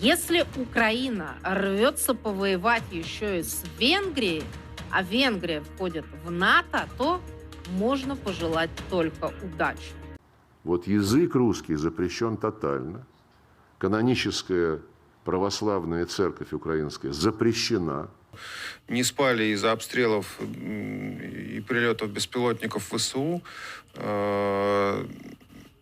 Если Украина рвется повоевать еще и с Венгрией, а Венгрия входит в НАТО, то можно пожелать только удачи. Вот язык русский запрещен тотально. Каноническая православная церковь украинская запрещена. не спали из-за обстрелов и прилетов беспилотников ВСУ.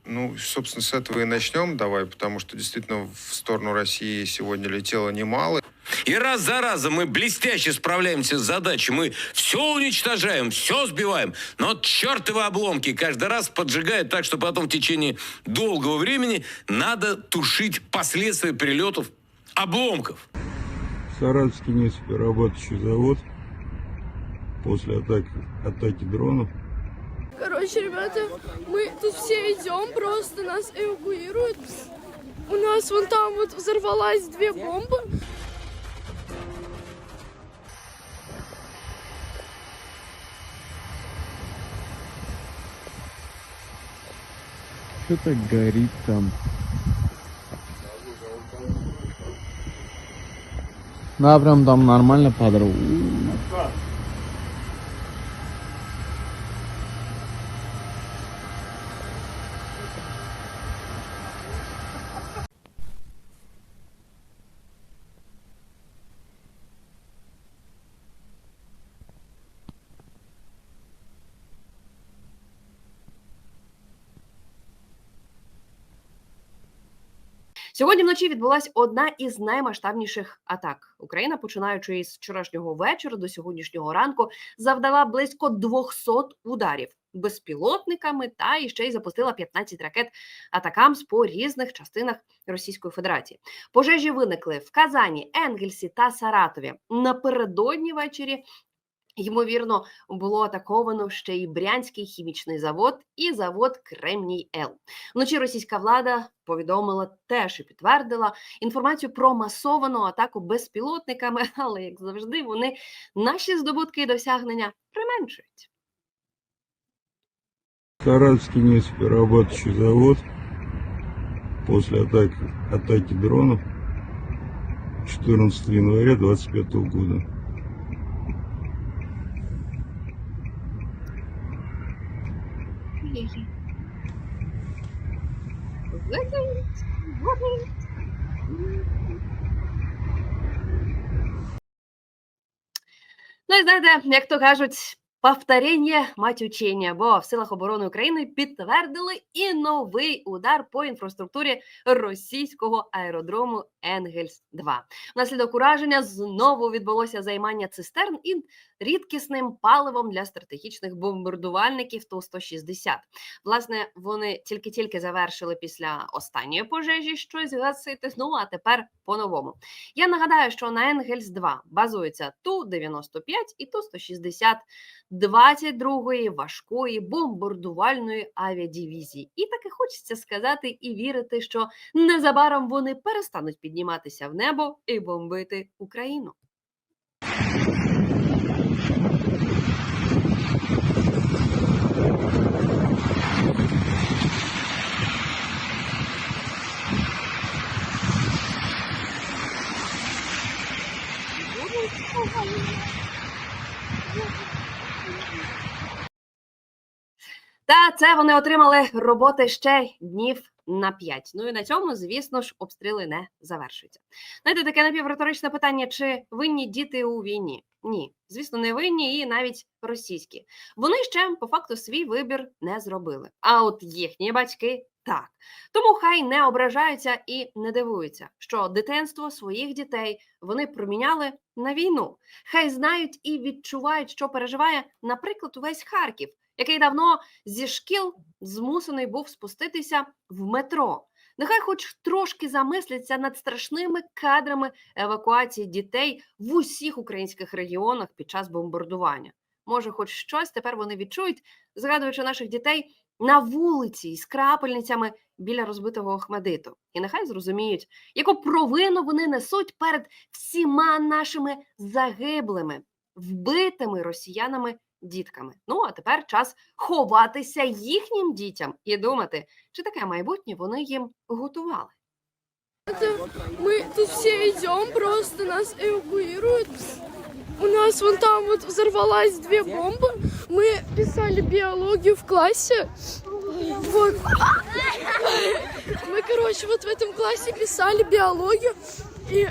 Ну, собственно, с этого и начнем давай, потому что действительно в сторону России сегодня летело немало. И раз за разом мы блестяще справляемся с задачей. Мы все уничтожаем, все сбиваем. Но чертовы обломки каждый раз поджигают так, что потом в течение долгого времени надо тушить последствия прилетов обломков. Саратовский нефтеперерабатывающий завод после атаки, атаки дронов Короче, ребята, мы тут все идем, просто нас эвакуируют. У нас вон там вот взорвалась две бомбы. Что-то горит там. Да, прям там нормально подрыл. Сьогодні вночі відбулася одна із наймасштабніших атак. Україна, починаючи із вчорашнього вечора до сьогоднішнього ранку, завдала близько 200 ударів безпілотниками та іще й запустила 15 ракет атакамс по різних частинах Російської Федерації. Пожежі виникли в Казані, Енгельсі та Саратові. Напередодні ввечері Ймовірно, було атаковано ще й Брянський хімічний завод і завод Кремній Л. Вночі російська влада повідомила теж і підтвердила інформацію про масовану атаку безпілотниками, але як завжди, вони наші здобутки і досягнення применшують. Саратовский нефтеперерабатывающий завод после атаки, атаки дронов 14 января 25 года. Ну і знаєте, як то кажуть, повторення мать учення, бо в силах оборони України підтвердили і новий удар по інфраструктурі російського аеродрому Енгельс 2 Внаслідок ураження знову відбулося займання цистерн і рідкісним паливом для стратегічних бомбардувальників Ту-160. Власне, вони тільки-тільки завершили після останньої пожежі щось гасити. Ну а тепер по-новому. Я нагадаю, що на Енгельс 2 базується Ту-95 і Ту-160 22-ї важкої бомбардувальної авіадивізії. І таки хочеться сказати і вірити, що незабаром вони перестануть підніматися в небо і бомбити Україну. Та це вони отримали роботи ще днів на 5. Ну і на цьому, звісно ж, обстріли не завершуються. Знаєте, таке напівриторичне питання: чи винні діти у війні? Ні, звісно, не винні і навіть російські. Вони ще по факту свій вибір не зробили. А от їхні батьки так. Тому хай не ображаються і не дивуються, що дитинство своїх дітей вони проміняли на війну. Хай знають і відчувають, що переживає, наприклад, увесь Харків, який давно зі шкіл змусений був спуститися в метро. Нехай хоч трошки замисляться над страшними кадрами евакуації дітей в усіх українських регіонах під час бомбардування. Може, хоч щось тепер вони відчують, згадуючи наших дітей на вулиці із крапельницями біля розбитого Охмедиту. І нехай зрозуміють, яку провину вони несуть перед всіма нашими загиблими, вбитими росіянами дітками. Ну а тепер час ховатися їхнім дітям і думати, чи таке майбутнє вони їм готували. Мы тут все идем, просто нас эвакуируют. У нас вон там вот взорвалась две бомбы. Мы писали биологию в классе. Вот. Мы, короче, вот в этом классе писали биологию. И,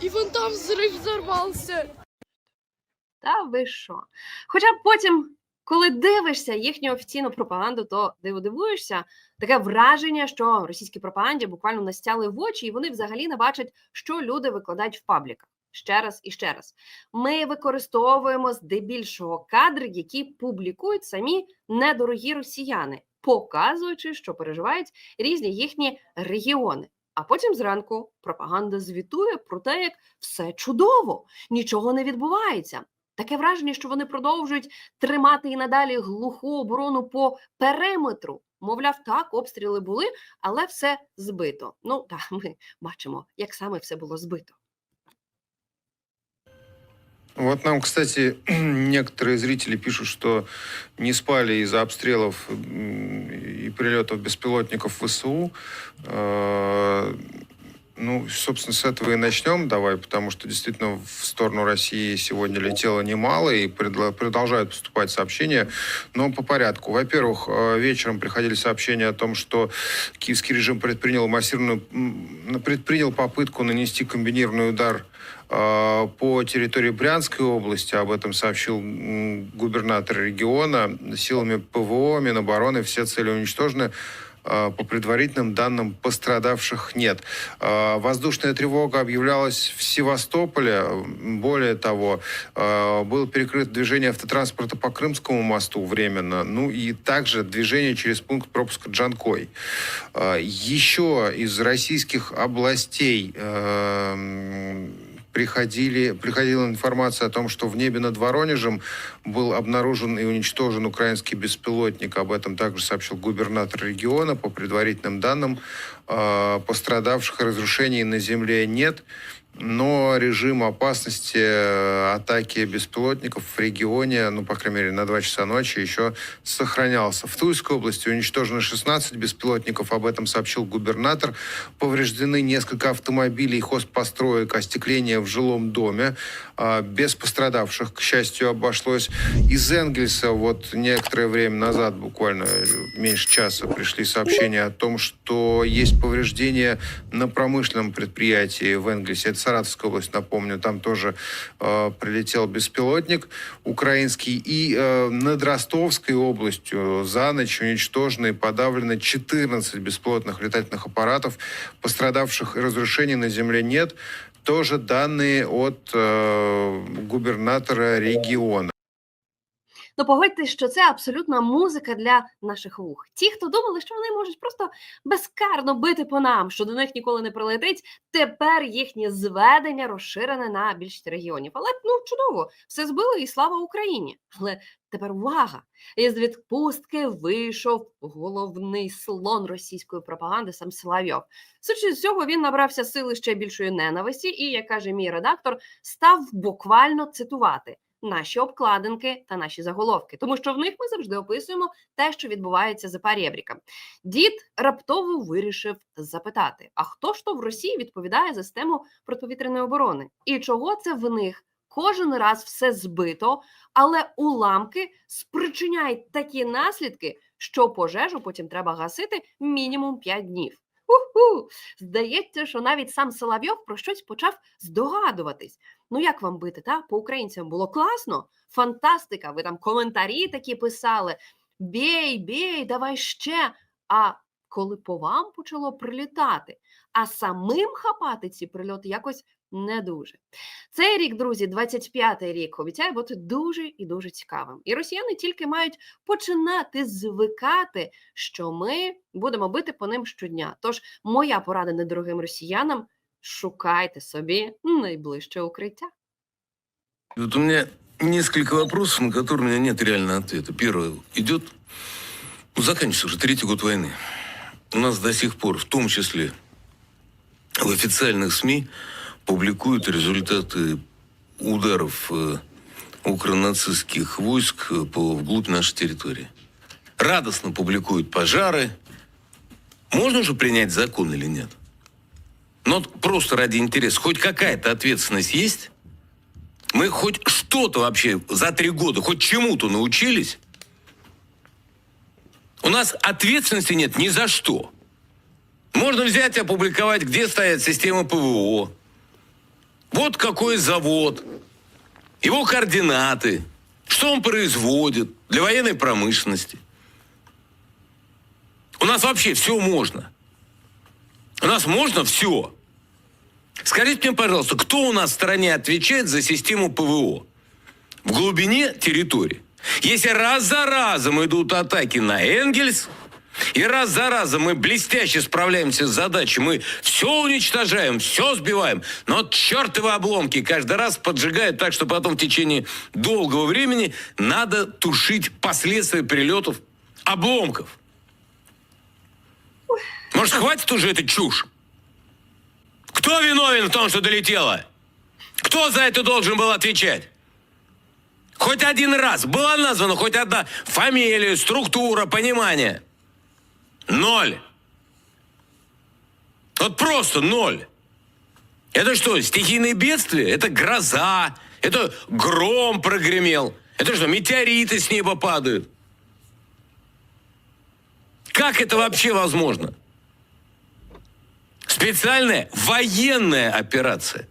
и вон там взрыв взорвался. Та ви що? Хоча потім, коли дивишся їхню офіційну пропаганду, то диво дивуєшся. Таке враження, що російській пропаганді буквально настяли в очі, і вони взагалі не бачать, що люди викладають в пабліках. Ще раз і ще раз. Ми використовуємо здебільшого кадри, які публікують самі недорогі росіяни, показуючи, що переживають різні їхні регіони. А потім зранку пропаганда звітує про те, як все чудово, нічого не відбувається. Таке враження, що вони продовжують тримати і надалі глуху оборону по периметру. Мовляв, так, обстріли були, але все збито. Ну так, ми бачимо, як саме все було збито. Вот нам, кстати, некоторые зрители пишут, что не спали из-за обстрелов и прилетов беспилотников ВСУ. Ну, собственно, с этого и начнем давай, потому что действительно в сторону России сегодня летело немало и продолжают поступать сообщения, но по порядку. Во-первых, э, вечером приходили сообщения о том, что киевский режим предпринял массированную, предпринял попытку нанести комбинированный удар э, по территории Брянской области. Об этом сообщил губернатор региона. Силами ПВО, Минобороны все цели уничтожены. Э, По предварительным данным пострадавших нет. Э, Воздушная тревога объявлялась в Севастополе. Более того, э, было перекрыто движение автотранспорта по Крымскому мосту временно. Ну и также движение через пункт пропуска Джанкой. Еще из российских областей приходили, приходила информация о том, что в небе над Воронежем был обнаружен и уничтожен украинский беспилотник. Об этом также сообщил губернатор региона. По предварительным данным, э, пострадавших и разрушений на земле нет. Но режим опасности э, атаки беспилотников в регионе, ну, по крайней мере, на 2 часа ночи еще сохранялся. В Тульской области уничтожено 16 беспилотников, об этом сообщил губернатор. Повреждены несколько автомобилей хозпостроек, остекление в жилом доме. А, Без пострадавших, к счастью, обошлось. Из Энгельса вот некоторое время назад, буквально э, меньше часа, пришли сообщения о том, что есть повреждения на промышленном предприятии в Энгельсе. Это Саратовская область, напомню. Там тоже э, прилетел беспилотник украинский. И э, над Ростовской областью за ночь уничтожено и подавлено 14 беспилотных летательных аппаратов. Пострадавших разрушений на земле нет. Тоже данные от э, губернатора региона. Ну, погодьтесь, що це абсолютна музика для наших вух. Ті, хто думали, що вони можуть просто безкарно бити по нам, що до них ніколи не прилетить, тепер їхнє зведення розширене на більшість регіонів. Але ну чудово, все збили і слава Україні. Але тепер увага! Із відпустки вийшов головний слон російської пропаганди сам Соловйов. Судячи з цього, він набрався сили ще більшої ненависті, і, як каже мій редактор, став буквально цитувати наші обкладинки та наші заголовки, тому що в них ми завжди описуємо те, що відбувається за парєбріком. Дід раптово вирішив запитати: а хто ж то в Росії відповідає за систему протиповітряної оборони? І чого це в них кожен раз все збито, але уламки спричиняють такі наслідки, що пожежу потім треба гасити мінімум 5 днів. Уху! Здається, що навіть сам Соловйов про щось почав здогадуватись. Ну як вам бити, та? По українцям було класно, фантастика. Ви там коментарі такі писали: бій, бій, давай ще. А коли по вам почало прилітати, а самим хапати ці прильоти якось не дуже. Цей рік, друзі, 25-й рік, обіцяє бути дуже і дуже цікавим. І росіяни тільки мають починати звикати, що ми будемо бити по ним щодня. Тож моя порада недорогим росіянам: шукайте собі найближче укриття. Вот у меня несколько вопросов, на которые у меня нет реального ответа. Первое. Идет, ну, заканчивается уже третий год войны. У нас до сих пор, в том числе в официальных СМИ, публикуют результаты ударов э, укронацистских войск э, по, вглубь нашей территории. Радостно публикуют пожары. Можно уже принять закон или нет? Ну, просто ради интереса, хоть какая-то ответственность есть? Мы хоть что-то вообще за три года, хоть чему-то научились? У нас ответственности нет ни за что. Можно взять и опубликовать, где стоят системы ПВО. Вот какой завод, его координаты, что он производит для военной промышленности. У нас вообще все можно. У нас можно все. Скажите мне, пожалуйста, кто у нас в стране отвечает за систему ПВО? В глубине территории. Если раз за разом идут атаки на Энгельс, и раз за разом мы блестяще справляемся с задачей, мы все уничтожаем, все сбиваем, но чертовы обломки каждый раз поджигают так, что потом в течение долгого времени надо тушить последствия прилетов обломков. Может, хватит уже этой чушь? Кто виновен в том, что долетело? Кто за это должен был отвечать? Хоть один раз была названа хоть одна фамилия, структура, понимание. Ноль. Вот просто ноль. Это что, стихийные бедствия? Это гроза, это гром прогремел. Это что, метеориты с неба падают? Как это вообще возможно? Специальная военная операция.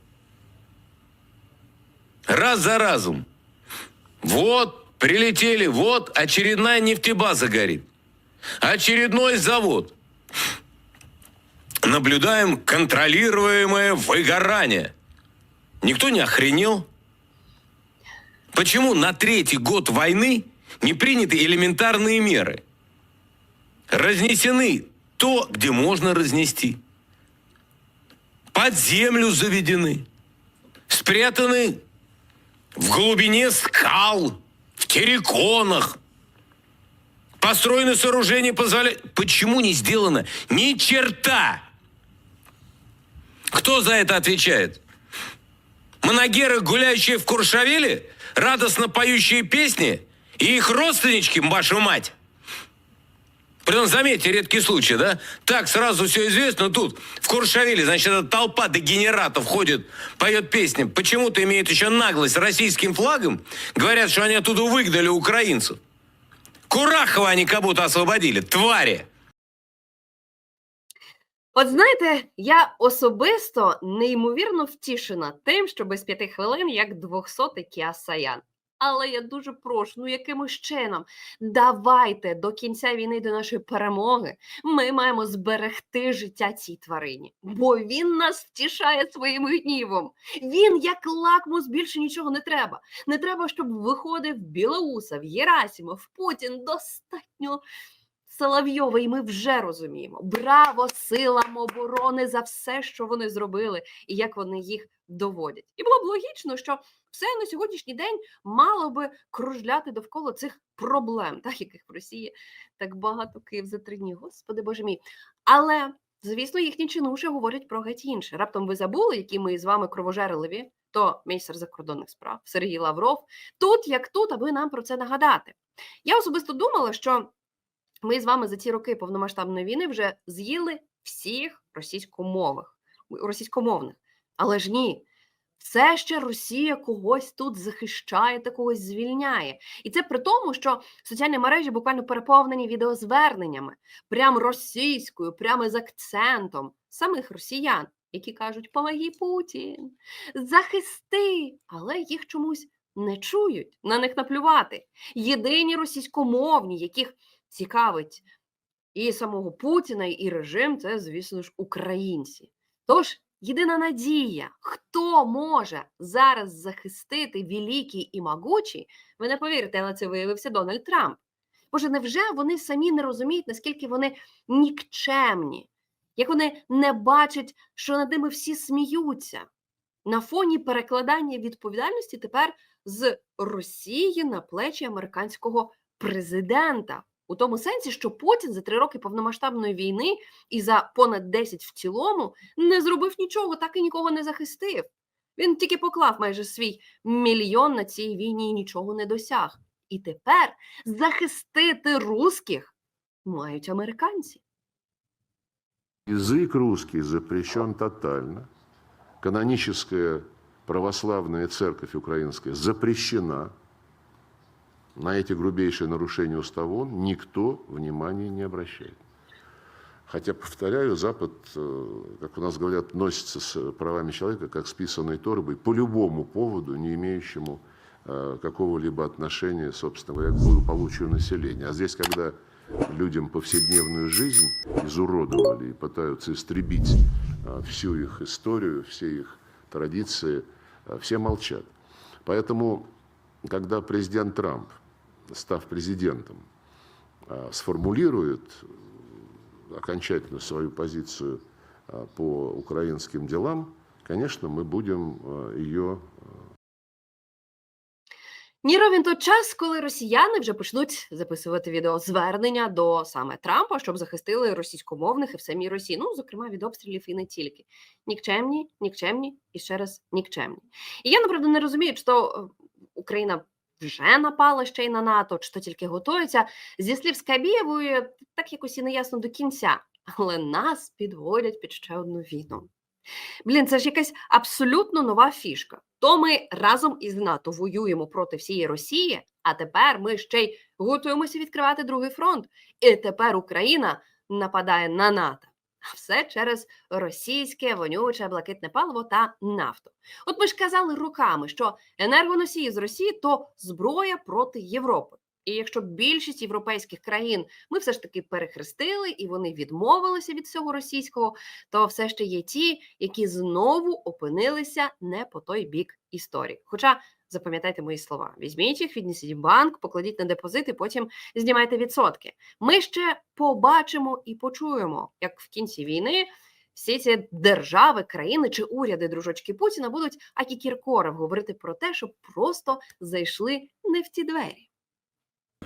Раз за разом. Вот, прилетели, вот очередная нефтебаза горит. Очередной завод. Наблюдаем контролируемое выгорание. Никто не охренел? Почему на третий год войны не приняты элементарные меры? Разнесены то, где можно разнести. Под землю заведены. Спрятаны в глубине скал, в терриконах. Построены сооружения позволяют... Почему не сделано ни черта? Кто за это отвечает? Моногеры, гуляющие в Куршавеле, радостно поющие песни, и их родственнички, вашу мать. Притом, заметьте, редкий случай, да? Так, сразу все известно, тут, в Куршавеле, значит, эта толпа дегенератов ходит, поет песни, почему-то имеет еще наглость российским флагом, говорят, что они оттуда выгнали украинцев. Курахова они как будто освободили, твари. От знаєте, я особисто неймовірно втішена тим, що без п'яти хвилин як 200 Кіасаян. Але я дуже прошу, ну якимось чином, давайте до кінця війни, до нашої перемоги, ми маємо зберегти життя цій тварині, бо він нас втішає своїм гнівом. Він як лакмус більше нічого не треба. Не треба, щоб виходив Білоусов, Єрасімов, Путін достатньо Соловйова, і ми вже розуміємо. Браво силам оборони за все, що вони зробили, і як вони їх доводять. І було б логічно, що все на сьогоднішній день мало би кружляти довкола цих проблем, так яких в Росії так багато Київ за три дні. Господи Боже мій. Але звісно, їхні чинуші говорять про геть інше. Раптом ви забули, які ми з вами кровожерливі, то міністр закордонних справ Сергій Лавров. Тут як тут, аби нам про це нагадати. Я особисто думала, що ми з вами за ці роки повномасштабної війни вже з'їли всіх російськомових, російськомовних. Але ж ні, все ще Росія когось тут захищає та когось звільняє. І це при тому, що соціальні мережі буквально переповнені відеозверненнями, прям російською, прямо з акцентом самих росіян, які кажуть: Помоги Путін, захисти, але їх чомусь не чують, на них наплювати. Єдині російськомовні, яких цікавить і самого Путіна, і режим, це, звісно ж, українці. Тож, єдина надія, хто може зараз захистити великий і могучий, ви не повірите, але це виявився Дональд Трамп. Боже, невже вони самі не розуміють, наскільки вони нікчемні, як вони не бачать, що над ними всі сміються на фоні перекладання відповідальності тепер з Росії на плечі американського президента? У тому сенсі, що Путін за три роки повномасштабної війни і за понад 10 в цілому не зробив нічого, так і нікого не захистив. Він тільки поклав майже свій мільйон на цій війні і нічого не досяг. І тепер захистити русських мають американці. Язык русский запрещен тотально. Каноническая православная церковь украинская запрещена. На эти грубейшие нарушения устава никто внимания не обращает. Хотя, повторяю, Запад, э, как у нас говорят, носится с правами человека, как с писаной торбой, по любому поводу, не имеющему э, какого-либо отношения, собственно говоря, к благополучию населения. А здесь, когда людям повседневную жизнь изуродовали и пытаются истребить э, всю их историю, все их традиции, все молчат. Поэтому, когда президент Трамп, став президентом, э, сформулирует окончательно свою позицию по украинским делам, конечно, мы будем ее Ні ровен той час, коли росіяни вже почнуть записувати відеозвернення до саме Трампа, щоб захистили російськомовних і в самій Росії. Ну, зокрема, від обстрілів і не тільки. Нікчемні, нікчемні і ще раз нікчемні. І я направду не розумію, то е, Україна вже напала ще й на НАТО, чи то тільки готується. Зі слів Скабєєвої, так якось і не ясно до кінця, але нас підводять під ще одну війну. Блін, це ж якась абсолютно нова фішка. То ми разом із НАТО воюємо проти всієї Росії, а тепер ми ще й готуємося відкривати другий фронт. І тепер Україна нападає на НАТО. А все через російське вонюче блакитне паливо та нафту. От ми ж казали роками, що енергоносії з Росії то зброя проти Європи. І якщо більшість європейських країн ми все ж таки перехрестили і вони відмовилися від всього російського, то все ще є ті, які знову опинилися не по той бік історії. Хоча запам'ятайте мої слова: візьміть їх, віднесіть в банк, покладіть на депозит і потім знімайте відсотки. Ми ще побачимо і почуємо, як в кінці війни. Всі ці держави, країни чи уряди дружочки Путіна будуть акі Кіркоров говорити про те, щоб просто зайшли не в ті двері.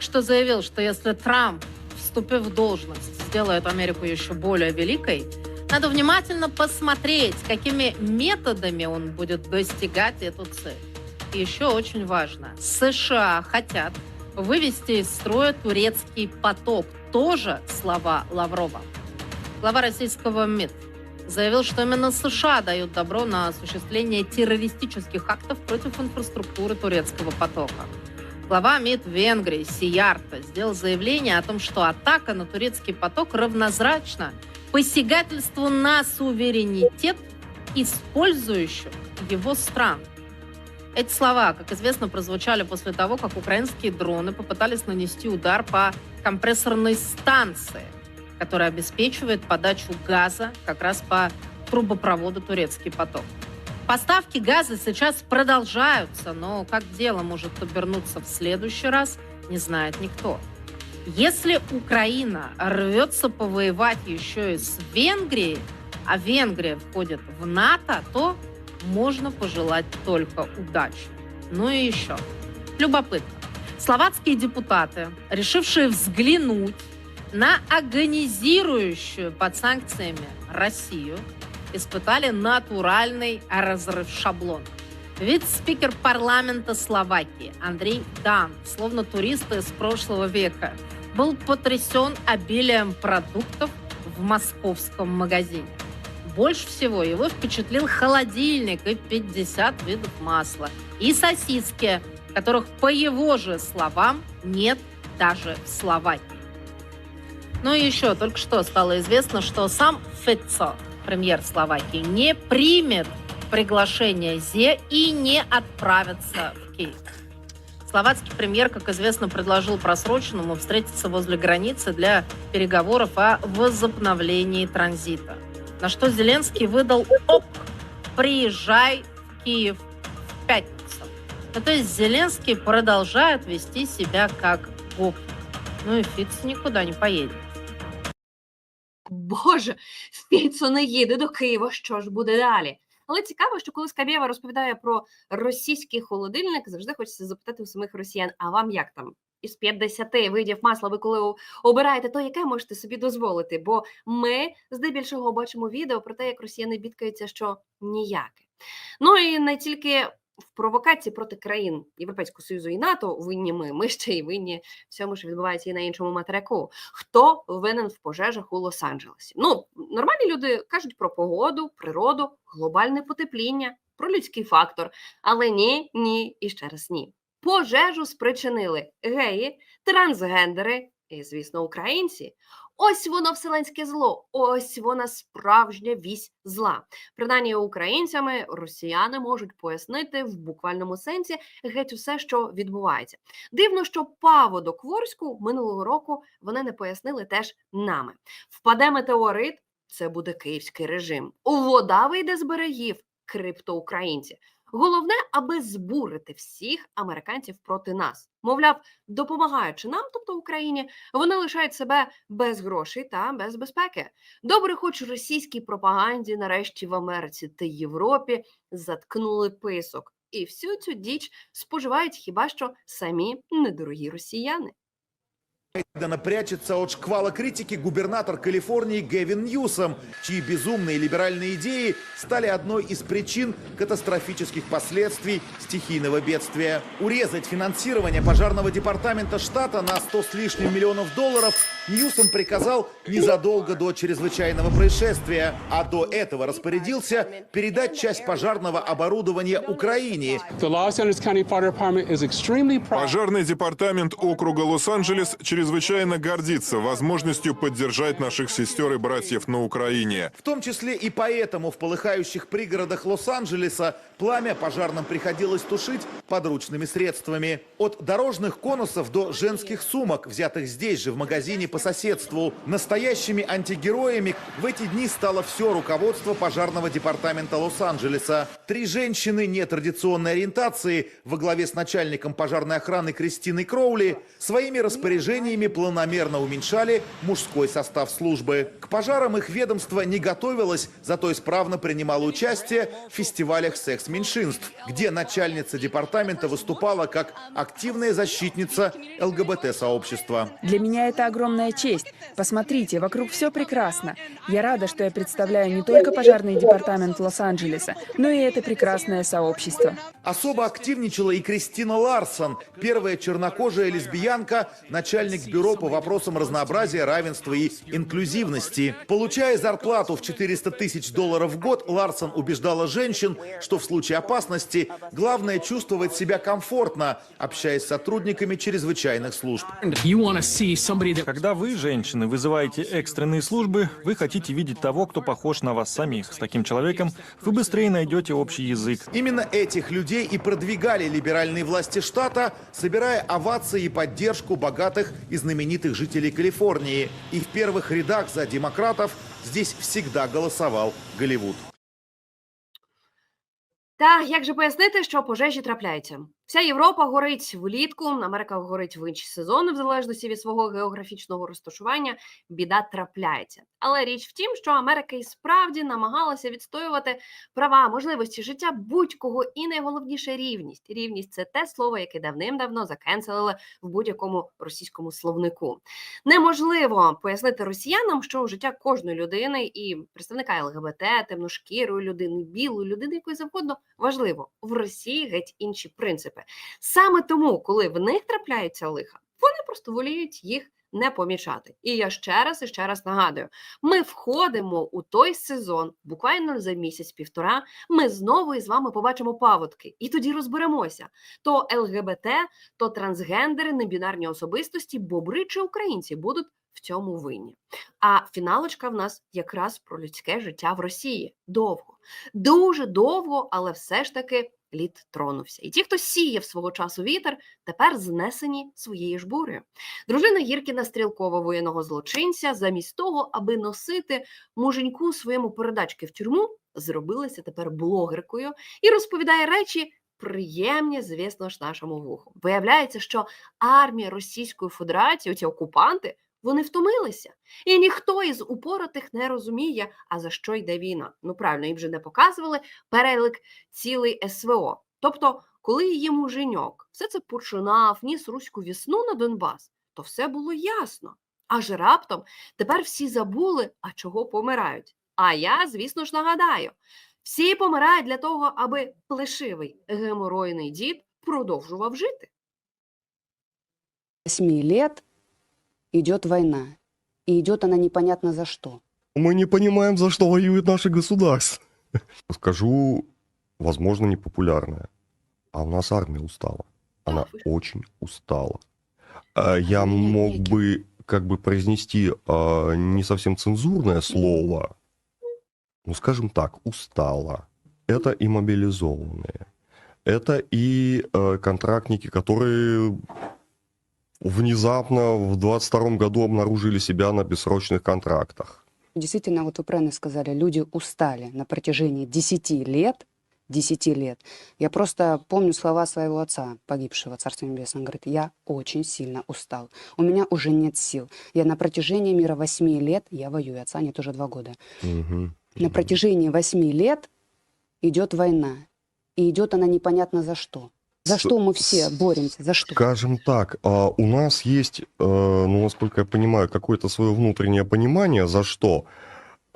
что заявил, что если Трамп, вступив в должность, сделает Америку еще более великой, надо внимательно посмотреть, какими методами он будет достигать эту цель. Еще очень важно, США хотят вывести из строя турецкий поток. Тоже слова Лаврова. Глава российского МИД заявил, что именно США дают добро на осуществление террористических актов против инфраструктуры турецкого потока. Глава МИД Венгрии Сиярта сделал заявление о том, что атака на турецкий поток равнозрачна посягательству на суверенитет использующих его стран. Эти слова, как известно, прозвучали после того, как украинские дроны попытались нанести удар по компрессорной станции, которая обеспечивает подачу газа как раз по трубопроводу «Турецкий поток». Поставки газа сейчас продолжаются, но как дело может обернуться в следующий раз, не знает никто. Если Украина рвется повоевать еще и с Венгрией, а Венгрия входит в НАТО, то можно пожелать только удачи. Ну и еще. Любопытно. Словацкие депутаты, решившие взглянуть на агонизирующую под санкциями Россию, испытали натуральный разрыв шаблона. Вице-спикер парламента Словакии Андрей Дан, словно турист из прошлого века, был потрясен обилием продуктов в московском магазине. Больше всего его впечатлил холодильник и 50 видов масла. И сосиски, которых, по его же словам, нет даже в Словакии. Ну и еще, только что стало известно, что сам Фецо, премьер Словакии, не примет приглашение ЗЕ и не отправится в Киев. Словацкий премьер, как известно, предложил просроченному встретиться возле границы для переговоров о возобновлении транзита. На что Зеленский выдал ок, приезжай в Киев в пятницу. Ну, то есть Зеленский продолжает вести себя как гоп. Ну и Фиц никуда не поедет. Боже, Фіцо не їде до Києва. Що ж буде далі? Але цікаво, що коли Скабєва розповідає про російський холодильник, завжди хочеться запитати у самих росіян: а вам як там? Із 50 видів масла, ви коли обираєте, то яке можете собі дозволити? Бо ми здебільшого бачимо відео про те, як росіяни бідкаються, що ніяке. Ну і не тільки в провокації проти країн Європейського Союзу і НАТО винні ми. Ми ще й винні всьому, що відбувається і на іншому материку. Хто винен в пожежах у Лос-Анджелесі? Ну, нормальні люди кажуть про погоду, природу, глобальне потепління, про людський фактор. Але ні, ні і ще раз ні. Пожежу спричинили геї, трансгендери і, звісно, українці. Ось воно вселенське зло, ось вона справжня вісь зла. Принаймні українцями росіяни можуть пояснити в буквальному сенсі геть усе, що відбувається. Дивно, що паводок Ворську минулого року вони не пояснили теж нами. Впаде метеорит, це буде київський режим. Вода вийде з берегів, криптоукраїнці. Головне, аби збурити всіх американців проти нас. Мовляв, допомагаючи нам, тобто Україні, вони лишають себе без грошей та без безпеки. Добре, хоч російській пропаганді нарешті в Америці та Європі заткнули писок, і всю цю діч споживають хіба що самі недорогі росіяни. Байдена прячется от шквала критики губернатор Калифорнии Гэвин Ньюсом, чьи безумные либеральные идеи стали одной из причин катастрофических последствий стихийного бедствия. Урезать финансирование пожарного департамента штата на 100 с лишним миллионов долларов Ньюсом приказал незадолго до чрезвычайного происшествия, а до этого распорядился передать часть пожарного оборудования Украине. Пожарный департамент округа Лос-Анджелес чрезвычайно гордится возможностью поддержать наших сестер и братьев на Украине. В том числе и поэтому в полыхающих пригородах Лос-Анджелеса пламя пожарным приходилось тушить подручными средствами. От дорожных конусов до женских сумок, взятых здесь же, в магазине по соседству. Настоящими антигероями в эти дни стало все руководство пожарного департамента Лос-Анджелеса. Три женщины нетрадиционной ориентации во главе с начальником пожарной охраны Кристиной Кроули своими распоряжениями планомерно уменьшали мужской состав службы. К пожарам их ведомство не готовилось, зато исправно принимало участие в фестивалях секс-меньшинств, где начальница департамента выступала как активная защитница ЛГБТ-сообщества. Для меня это огромная честь. Посмотрите, вокруг все прекрасно. Я рада, что я представляю не только пожарный департамент Лос-Анджелеса, но и это прекрасное сообщество. Особо активничала и Кристина Ларсон, первая чернокожая лесбиянка, начальник бюро по вопросам разнообразия, равенства и инклюзивности. Получая зарплату в 400 тысяч долларов в год, Ларсон убеждала женщин, что в случае опасности главное чувствовать себя комфортно, общаясь с сотрудниками чрезвычайных служб. Когда вы, женщины, вызываете экстренные службы, вы хотите видеть того, кто похож на вас самих. С таким человеком вы быстрее найдете общий язык. Именно этих людей и продвигали либеральные власти штата, собирая овации и поддержку богатых и знаменитых жителей Калифорнии. И в первых рядах за демократов здесь всегда голосовал Голливуд. Та як же пояснити, що пожежі трапляються? Вся Європа горить влітку, Америка горить в інші сезони, в залежності від свого географічного розташування. Біда трапляється. Але річ в тім, що Америка і справді намагалася відстоювати права, можливості життя будь-кого, і найголовніше рівність. Рівність це те слово, яке давним-давно закенселили в будь-якому російському словнику. Неможливо пояснити росіянам, що життя кожної людини і представника ЛГБТ, темношкірої людини, білої людини, якої завгодно важливо. В Росії геть інші принципи. Саме тому, коли в них трапляється лиха, вони просто воліють їх не помічати. І я ще раз і ще раз нагадую: ми входимо у той сезон, буквально за місяць-півтора. Ми знову із вами побачимо паводки, і тоді розберемося: то ЛГБТ, то трансгендери, небінарні особистості, бобри чи українці будуть в цьому винні. А фіналочка в нас якраз про людське життя в Росії. Довго, дуже довго, але все ж таки лід тронувся. І ті, хто сіяв свого часу вітер, тепер знесені своєю ж бурею. Дружина Гіркіна стрілкова воєнного злочинця, замість того, аби носити муженьку своєму передачки в тюрму, зробилася тепер блогеркою і розповідає речі. Приємні, звісно ж, нашому вуху. Виявляється, що армія Російської Федерації, ці окупанти, вони втомилися, і ніхто із упоротих не розуміє, а за що йде війна. Ну правильно, їм вже не показували перелік цілий СВО. Тобто, коли її муженьок все це починав, ніс руську вісну на Донбас, то все було ясно. Аж раптом тепер всі забули, а чого помирають. А я, звісно ж, нагадаю: Всі помирають для того, аби плешивий геморойний дід продовжував жити. 8 лет идет война. И идет она непонятно за что. Мы не понимаем, за что воюет наше государство. Скажу, возможно, непопулярное. А у нас армия устала. Она очень устала. А, Я мог бы как бы произнести а, не совсем цензурное слово. Ну, скажем так, устала. Это и мобилизованные. Это и э, контрактники, которые внезапно в 22 году обнаружили себя на бессрочных контрактах. Действительно, вот вы правильно сказали, люди устали на протяжении 10 лет. 10 лет. Я просто помню слова своего отца, погибшего, Царство Небесное. Он говорит, я очень сильно устал. У меня уже нет сил. Я на протяжении мира 8 лет, я воюю, отца нет уже 2 года. Мгм. На протяжении 8 лет идет война. И идет она непонятно за что. За С- что мы все боремся? За что? Скажем так, а, у нас есть, э, ну, насколько я понимаю, какое-то свое внутреннее понимание, за что.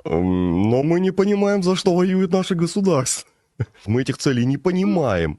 Эм, Но мы не понимаем, за что воюет наше государство. Мы этих целей не понимаем.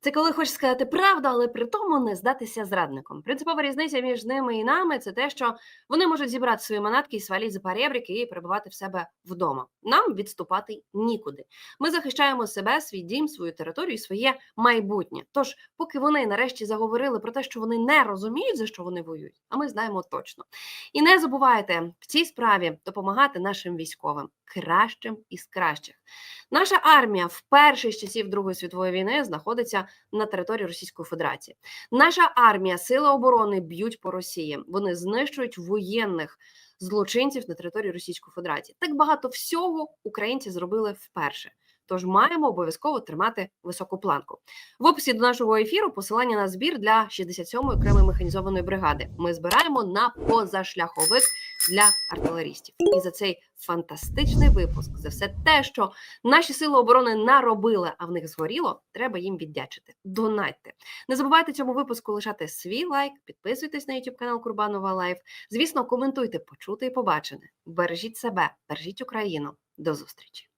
Це коли хочеш сказати правду, але при тому не здатися зрадником. Принципова різниця між ними і нами це те, що вони можуть зібрати свої манатки і сваліть за перебріки і перебувати в себе вдома. Нам відступати нікуди. Ми захищаємо себе, свій дім, свою територію, своє майбутнє. Тож, поки вони нарешті заговорили про те, що вони не розуміють, за що вони воюють, а ми знаємо точно. І не забувайте в цій справі допомагати нашим військовим кращим із кращих. Наша армія вперше з часів Другої світової війни знаходиться на території Російської Федерації. Наша армія, сили оборони б'ють по Росії. Вони знищують воєнних злочинців на території Російської Федерації. Так багато всього українці зробили вперше. Тож маємо обов'язково тримати високу планку. В описі до нашого ефіру посилання на збір для 67-ї окремої механізованої бригади. Ми збираємо на позашляховик для артилерістів. І за цей фантастичний випуск, за все те, що наші сили оборони наробили, а в них згоріло, треба їм віддячити. Донатьте. Не забувайте цьому випуску лишати свій лайк, підписуйтесь на YouTube канал Курбанова Лайф. Звісно, коментуйте, почути і побачене. Бережіть себе, бережіть Україну. До зустрічі.